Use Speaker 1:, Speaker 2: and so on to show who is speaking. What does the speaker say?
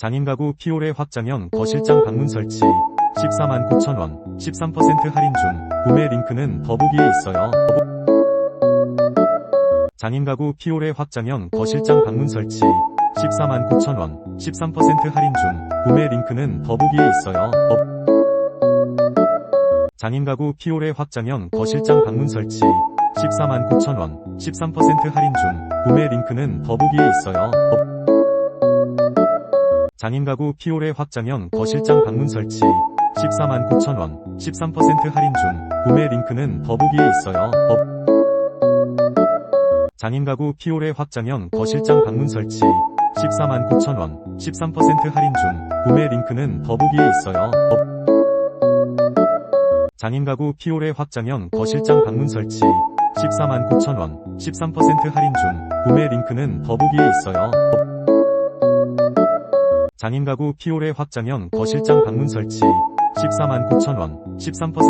Speaker 1: 장인 가구 피오레 확장형 거실장 방문 설치. 14만 9천원. 13% 할인 중 구매 링크는 더보기에 있어요. 장인 가구 피오레 확장형 거실장 방문 설치. 14만 9천원. 13% 할인 중 구매 링크는 더보기에 있어요. 장인 가구 피오레 확장형 거실장 방문 설치. 14만 9천원. 13% 할인 중 구매 링크는 더보기에 있어요. 장인 가구 피오레 확장형 거실장 방문 설치. 14만 9천원. 13% 할인 중 구매 링크는 더보기에 있어요. 장인 가구 피오레 확장형 거실장 방문 설치. 14만 9천원. 13% 할인 중 구매 링크는 더보기에 있어요. 장인 가구 피오레 확장형 거실장 방문 설치. 14만 9천원. 13% 할인 중 구매 링크는 더보기에 있어요. 장인 가구 피오레 확장형 거실장 방문 설치. 14만 9천원 13%